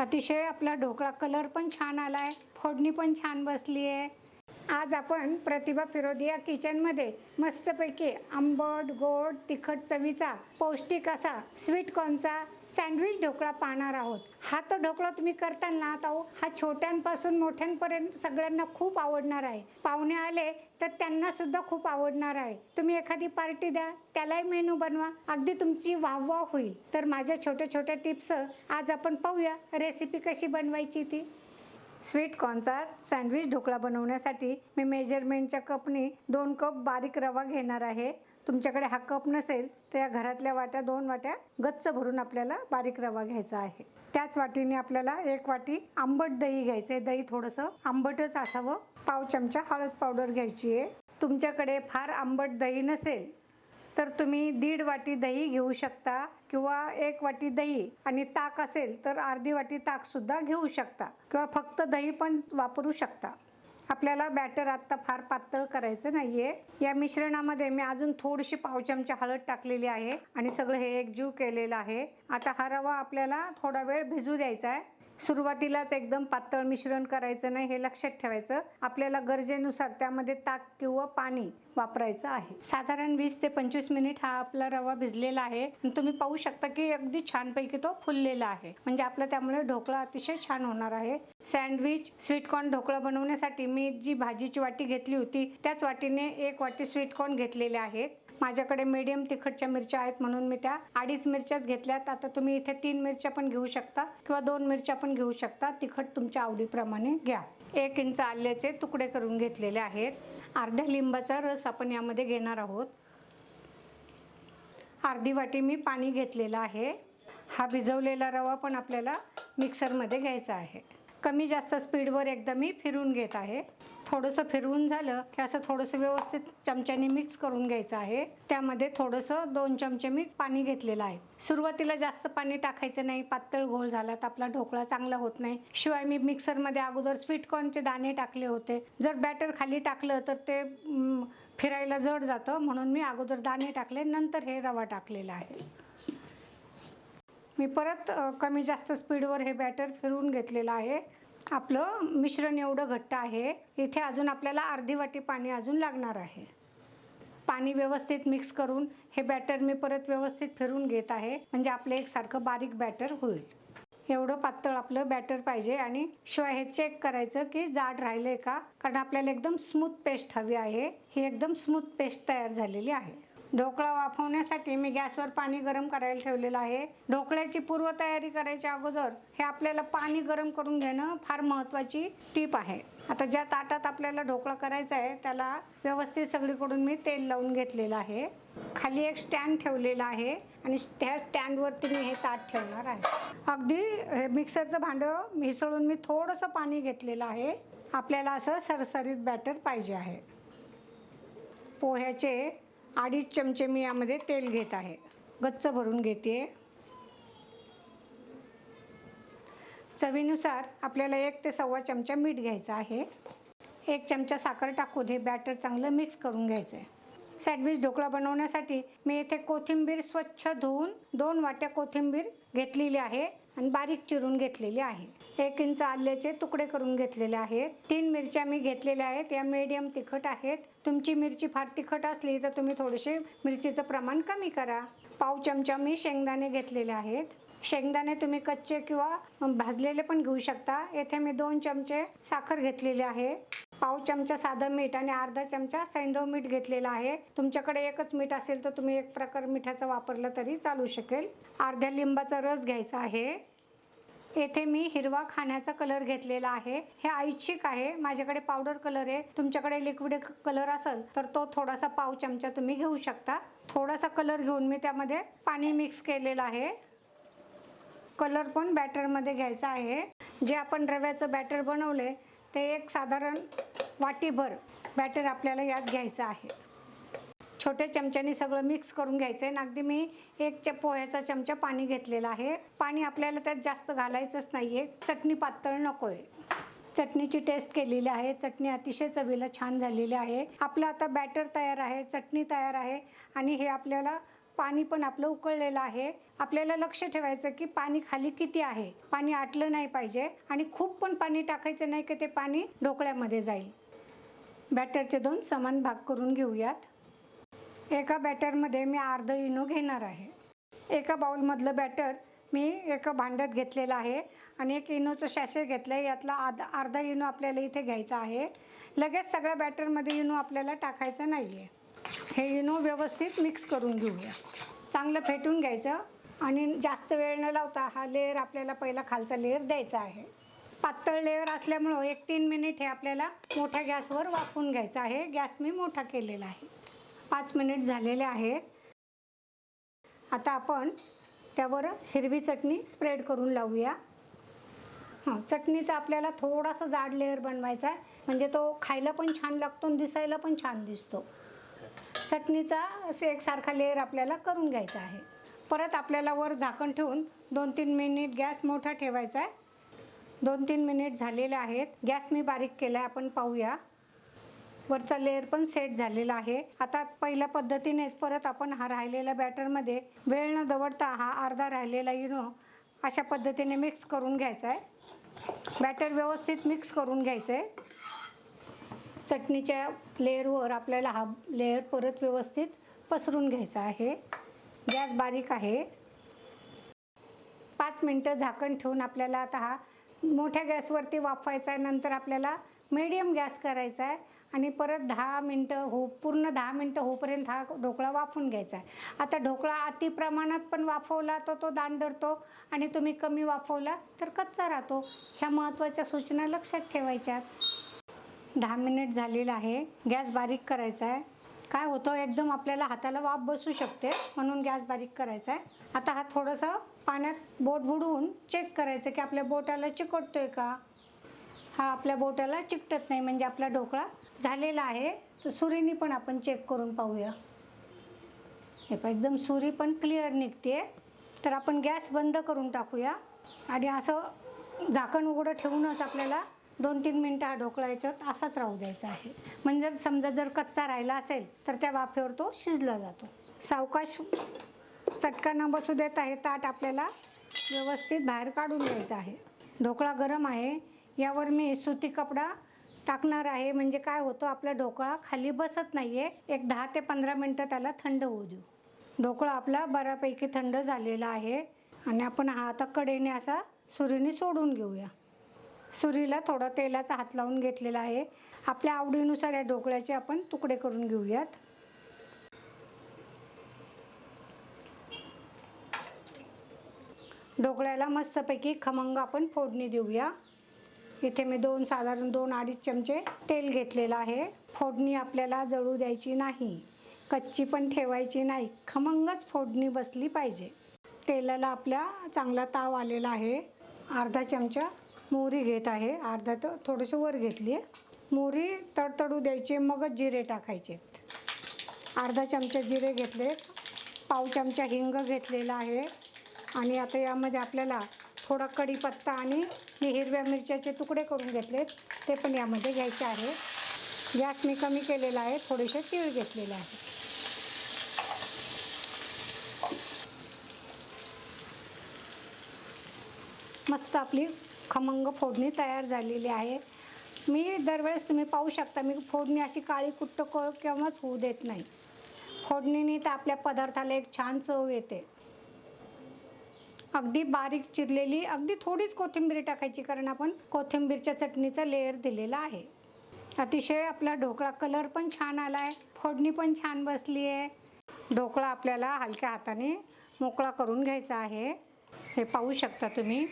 अतिशय आपला ढोकळा कलर पण छान आला आहे फोडणी पण छान बसली आहे आज आपण प्रतिभा फिरोदिया किचनमध्ये मस्तपैकी आंबट गोड तिखट चवीचा पौष्टिक असा स्वीट कॉर्नचा सँडविच ढोकळा पाहणार आहोत. हा तो ढोकळा तुम्ही करताना आता हो, हा छोट्यांपासून मोठ्यांपर्यंत सगळ्यांना खूप आवडणार आहे. पाहुणे आले तर त्यांना सुद्धा खूप आवडणार आहे. तुम्ही एखादी पार्टी द्या त्यालाही मेनू बनवा अगदी तुमची वाहवा होईल. तर माझ्या छोट्या छोट्या टिप्स आज आपण पाहूया रेसिपी कशी बनवायची ती. स्वीट कॉर्नचा सँडविच ढोकळा बनवण्यासाठी मी मेजरमेंटच्या कपने दोन कप बारीक रवा घेणार आहे. तुमच्याकडे हा कप नसेल तर या घरातल्या वाट्या दोन वाट्या गच्च भरून आपल्याला बारीक रवा घ्यायचा आहे. त्याच वाटीने आपल्याला एक वाटी आंबट दही घ्यायचं आहे दही थोडंसं आंबटच असावं. पाव चमचा हळद पावडर घ्यायची आहे. तुमच्याकडे फार आंबट दही नसेल तर तुम्ही दीड वाटी दही घेऊ शकता. किंवा एक वाटी दही आणि ताक असेल तर अर्धी वाटी ताक सुद्धा घेऊ शकता. किंवा फक्त दही पण वापरू शकता. आपल्याला बॅटर आत्ता फार पातळ करायचं नाही आहे या मिश्रणामध्ये मी अजून थोडीशी पाव चमचा हळद टाकलेली आहे आणि सगळं हे एकजीव केलेलं आहे. आता हा रवा आपल्याला थोडा वेळ भिजू द्यायचा आहे. सुरुवातीलाच एकदम पातळ मिश्रण करायचं नाही हे लक्षात ठेवायचं. आपल्याला गरजेनुसार त्यामध्ये ताक किंवा पाणी वापरायचं आहे. साधारण वीस ते पंचवीस मिनिट हा आपला रवा भिजलेला आहे. आणि तुम्ही पाहू शकता की अगदी छानपैकी तो फुललेला आहे. म्हणजे आपला त्यामुळे ढोकळा अतिशय छान होणार आहे. सँडविच स्वीटकॉर्न ढोकळा बनवण्यासाठी मी जी भाजीची वाटी घेतली होती त्याच वाटीने एक वाटी स्वीटकॉर्न घेतलेले आहेत. माझ्याकडे मीडियम तिखटच्या मिरच्या आहेत म्हणून मी त्या अडीच मिरच्याच घेतल्यात. आता तुम्ही इथे तीन मिरच्या पण घेऊ शकता किंवा दोन मिरच्या पण घेऊ शकता. तिखट तुमच्या आवडीप्रमाणे घ्या. एक इंच आल्याचे तुकडे करून घेतलेले आहेत. अर्ध्या लिंबाचा रस आपण यामध्ये घेणार आहोत. अर्धी वाटी मी पाणी घेतलेलं आहे. हा भिजवलेला रवा पण आपल्याला मिक्सरमध्ये घ्यायचा आहे. कमी जास्त स्पीडवर एकदा मी फिरून घेत आहे. थोडंसं फिरवून झालं की असं थोडंसं व्यवस्थित चमच्याने मिक्स करून घ्यायचं आहे. त्यामध्ये थोडंसं दोन चमचे मी पाणी घेतलेलं आहे. सुरुवातीला जास्त पाणी टाकायचं नाही. पातळ घोळ झाला तर आपला ढोकळा चांगला होत नाही. शिवाय मी मिक्सरमध्ये अगोदर स्वीटकॉर्नचे दाणे टाकले होते. जर बॅटर खाली टाकलं तर ते फिरायला जड जातं. म्हणून मी अगोदर दाणे टाकले. नंतर हे रवा टाकलेला आहे. मी परत कमी जास्त स्पीडवर हे बॅटर फिरवून घेतलेलं आहे. आपलं मिश्रण एवढं घट्ट आहे इथे अजून आपल्याला अर्धी वाटी पाणी अजून लागणार आहे. पाणी व्यवस्थित मिक्स करून हे बॅटर मी परत व्यवस्थित फिरून घेत आहे म्हणजे आपलं एकसारखं बारीक बॅटर होईल. एवढं पातळ आपलं बॅटर पाहिजे आणि शिवाय हे चेक करायचं की जाड राहिलंय का? कारण आपल्याला एकदम स्मूथ पेस्ट हवी आहे. ही एकदम स्मूथ पेस्ट तयार झालेली आहे. ढोकळा वाफवण्यासाठी मी गॅसवर पाणी गरम करायला ठेवलेलं आहे. ढोकळ्याची पूर्वतयारी करायच्या अगोदर हे आपल्याला पाणी गरम करून घेणं फार महत्त्वाची टीप आहे. आता ज्या ताटात आपल्याला ढोकळा करायचा आहे त्याला व्यवस्थित सगळीकडून मी तेल लावून घेतलेलं आहे. खाली एक स्टँड ठेवलेला आहे आणि त्या स्टँडवरती मी हे ताट ठेवणार आहे. अगदी हे मिक्सरचं भांडं मिसळून मी थोडंसं पाणी घेतलेलं आहे. आपल्याला असं सरसरीत बॅटर पाहिजे आहे. पोह्याचे अडीच चमचे मी यामध्ये तेल घेत आहे. गच्च भरून घेते. चवीनुसार आपल्याला एक ते सव्वा चमचा मीठ घ्यायचं आहे. एक चमचा साखर टाकून हे बॅटर चांगलं मिक्स करून घ्यायचं आहे सँडविच ढोकळा बनवण्यासाठी मी येथे कोथिंबीर स्वच्छ धुवून दोन वाट्या कोथिंबीर घेतलेली आहे. आणि बारीक चिरून घेतलेली आहे एक इंच आल्याचे तुकडे करून घेतलेले आहेत. तीन मिरच्या मी घेतलेल्या आहेत. या मीडियम तिखट आहेत. तुमची मिरची फार तिखट असली तर तुम्ही थोडेसे मिरचीचं प्रमाण कमी करा. पाव चमचा मी शेंगदाणे घेतलेले आहेत. शेंगदाणे तुम्ही कच्चे किंवा भाजलेले पण घेऊ शकता. येथे मी दोन चमचे साखर घेतलेली आहे. पाव चमचा साधं मीठ आणि अर्धा चमचा सैंधव मीठ घेतलेला आहे. तुमच्याकडे एकच मीठ असेल तर तुम्ही एक प्रकार मिठाचा वापरला तरी चालू शकेल. अर्ध्या लिंबाचा रस घ्यायचा आहे. येथे मी हिरवा खाण्याचा कलर घेतलेला आहे. हे ऐच्छिक आहे. माझ्याकडे पावडर कलर आहे. तुमच्याकडे लिक्विड कलर असेल तर तो थोडासा पाव चमचा तुम्ही घेऊ शकता. थोडासा कलर घेऊन मी त्यामध्ये पाणी मिक्स केलेलं आहे. कलर पण बॅटरमध्ये घ्यायचा आहे. जे आपण रव्याचं बॅटर बनवले ते एक साधारण वाटीभर बॅटर आपल्याला यात घ्यायचं आहे. छोट्या चमच्याने सगळं मिक्स करून घ्यायचं आहे. अगदी मी एक च पोह्याचा चमचा पाणी घेतलेला आहे. पाणी आपल्याला त्यात जास्त घालायचंच नाही आहे चटणी पातळ नको आहे चटणीची टेस्ट केलेली आहे. चटणी अतिशय चवीला छान झालेली आहे. आपलं आता बॅटर तयार आहे. चटणी तयार आहे. आणि हे आपल्याला पाणी पण आपलं उकळलेलं आहे. आपल्याला लक्ष ठेवायचं की पाणी खाली किती आहे. पाणी आटलं नाही पाहिजे आणि खूप पण पाणी टाकायचं नाही की ते पाणी ढोकळ्यामध्ये जाईल. बॅटरचे दोन समान भाग करून घेऊयात. एका बॅटरमध्ये मी अर्ध इनो घेणार आहे. एका बाउलमधलं बॅटर मी एका भांड्यात घेतलेलं आहे आणि एक इनोचं शॅशे घेतलं आहे यातला आध अर्धा इनो आपल्याला इथे घ्यायचा आहे. लगेच सगळ्या बॅटरमध्ये इनो आपल्याला टाकायचा नाही आहे हे इनो व्यवस्थित मिक्स करून घेऊया. चांगलं फेटून घ्यायचं आणि जास्त वेळ न लावता हा लेअर आपल्याला पहिला खालचा लेअर द्यायचा आहे. पातळ लेअर असल्यामुळं एक तीन मिनिट हे आपल्याला मोठ्या गॅसवर वाफवून घ्यायचं आहे. गॅस मी मोठा केलेला आहे. पाच मिनिट झालेले आहेत. आता आपण त्यावर हिरवी चटणी स्प्रेड करून लावूया. हां चटणीचा आपल्याला थोडासा जाड लेअर बनवायचा आहे. म्हणजे तो खायला पण छान लागतो आणि दिसायला पण छान दिसतो. चटणीचा असे एकसारखा लेअर आपल्याला करून घ्यायचा आहे. परत आपल्याला वर झाकण ठेवून दोन तीन मिनिट गॅस मोठा ठेवायचा आहे. दोन तीन मिनिट झालेले आहेत. गॅस मी बारीक केला आहे आपण पाहूया. वरचा लेअर पण सेट झालेला आहे. आता पहिल्या पद्धतीनेच परत आपण हा राहिलेल्या बॅटरमध्ये वेळ न दवडता हा अर्धा राहिलेला इनो अशा पद्धतीने मिक्स करून घ्यायचा आहे. बॅटर व्यवस्थित मिक्स करून घ्यायचं आहे चटणीच्या लेअरवर आपल्याला हा लेअर परत व्यवस्थित पसरून घ्यायचा आहे. गॅस बारीक आहे. पाच मिनटं झाकण ठेवून आपल्याला आता हा मोठ्या गॅसवरती वाफवायचा आहे. नंतर आपल्याला मिडियम गॅस करायचा आहे. आणि परत दहा मिनटं हो पूर्ण दहा मिनटं होपर्यंत हा ढोकळा वाफून घ्यायचा आहे. आता ढोकळा अति प्रमाणात पण वाफवला तर तो दांडरतो आणि तुम्ही कमी वाफवला तर कच्चा राहतो. ह्या महत्त्वाच्या सूचना लक्षात ठेवायच्यात दहा मिनिट झालेलं आहे. गॅस बारीक करायचा आहे. काय होतं एकदम आपल्याला हाताला वाफ बसू शकते म्हणून गॅस बारीक करायचा आहे. आता हा थोडंसं पाण्यात बोट बुडवून चेक करायचं की आपल्या बोटाला चिकटतोय का? हा आपल्या बोटाला चिकटत नाही म्हणजे आपला ढोकळा झालेला आहे. तर सुरीनी पण आपण चेक करून पाहूया. हे पण एकदम सुरी पण क्लिअर निघते तर आपण गॅस बंद करून टाकूया. आणि असं झाकण उघडं ठेवूनच आपल्याला दोन तीन मिनटं हा ढोकळा याच्यात असाच राहू द्यायचा आहे. म्हणजे जर समजा जर कच्चा राहिला असेल तर त्या वाफेवर तो शिजला जातो. सावकाश चटका न बसू देत आहे ताट आपल्याला व्यवस्थित बाहेर काढून घ्यायचं आहे. ढोकळा गरम आहे. यावर मी सुती कपडा टाकणार आहे. म्हणजे काय होतं आपला ढोकळा खाली बसत नाही आहे एक दहा ते पंधरा मिनटं त्याला थंड होऊ देऊ. ढोकळा आपला बऱ्यापैकी थंड झालेला आहे. आणि आपण हा आता कडेने असा सुरीने सोडून घेऊया. सुरीला थोडं तेलाचा हात लावून घेतलेला आहे. आपल्या आवडीनुसार या ढोकळ्याचे आपण तुकडे करून घेऊयात. ढोकळ्याला मस्तपैकी खमंग आपण फोडणी देऊया. इथे मी दोन साधारण दोन अडीच चमचे तेल घेतलेलं आहे. फोडणी आपल्याला जळू द्यायची नाही. कच्ची पण ठेवायची नाही. खमंगच फोडणी बसली पाहिजे. तेलाला आपल्या चांगला ताव आलेला आहे. अर्धा चमचा मोहरी घेत आहे. अर्धा तर थोडंसं वर घेतली आहे मोहरी तडतडू द्यायची मगच जिरे टाकायचे. अर्धा चमचा जिरे घेतले पाव चमचा हिंग घेतलेला आहे. आणि आता यामध्ये आपल्याला थोडा कढीपत्ता आणि मी हिरव्या मिरच्याचे तुकडे करून घेतलेत. ते पण यामध्ये घ्यायचे आहे. गॅस मी कमी केलेला आहे. थोडेसे तीळ घेतलेले आहे. मस्त आपली खमंग फोडणी तयार झालेली आहे. मी दरवेळेस तुम्ही पाहू शकता मी फोडणी अशी काळी कुट्ट क केव्हाच होऊ देत नाही. फोडणीने तर आपल्या पदार्थाला एक छान चव येते. अगदी बारीक चिरलेली अगदी थोडीच कोथिंबीर टाकायची कारण आपण कोथिंबीरच्या चटणीचा लेअर दिलेला आहे. अतिशय आपला ढोकळा कलर पण छान आला आहे फोडणी पण छान बसली आहे. ढोकळा आपल्याला हलक्या हाताने मोकळा करून घ्यायचा आहे. हे पाहू शकता तुम्ही.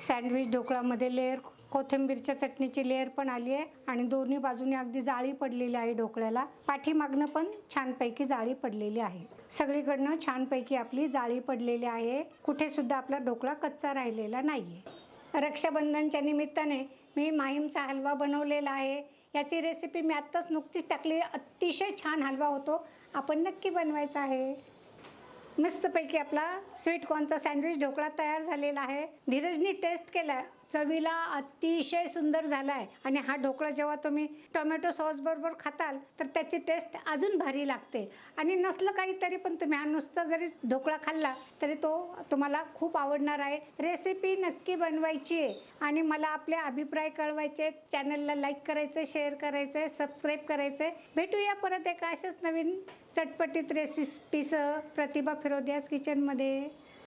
सँडविच ढोकळामध्ये लेअर कोथिंबीरच्या चटणीची लेअर पण आली आहे आणि दोन्ही बाजूने अगदी जाळी पडलेली आहे ढोकळ्याला. पाठीमागनं पण छानपैकी जाळी पडलेली आहे. सगळीकडनं छानपैकी आपली जाळी पडलेली आहे. कुठे सुद्धा आपला ढोकळा कच्चा राहिलेला नाही आहे रक्षाबंधनच्या निमित्ताने मी माहीमचा हलवा बनवलेला आहे. याची रेसिपी मी आत्ताच नुकतीच टाकली. अतिशय छान हलवा होतो. आपण नक्की बनवायचा आहे. मस्तपैकी आपला स्वीट कॉर्नचा सँडविच ढोकळा तयार झालेला आहे. धीरजनी टेस्ट केला चवीला अतिशय सुंदर झाला आहे आणि हा ढोकळा जेव्हा तुम्ही टोमॅटो सॉस बरोबर खाताल तर त्याची टेस्ट अजून भारी लागते. आणि नसलं काहीतरी पण तुम्ही हा नुसता जरी ढोकळा खाल्ला तरी तो तुम्हाला खूप आवडणार आहे. रेसिपी नक्की बनवायची आहे. आणि मला आपले अभिप्राय कळवायचे चॅनलला लाईक करायचं शेअर करायचं सबस्क्राईब करायचं भेटूया परत एका अशाच नवीन चटपटीत रेसिपीसह प्रतिभा फिरोदियास किचनमध्ये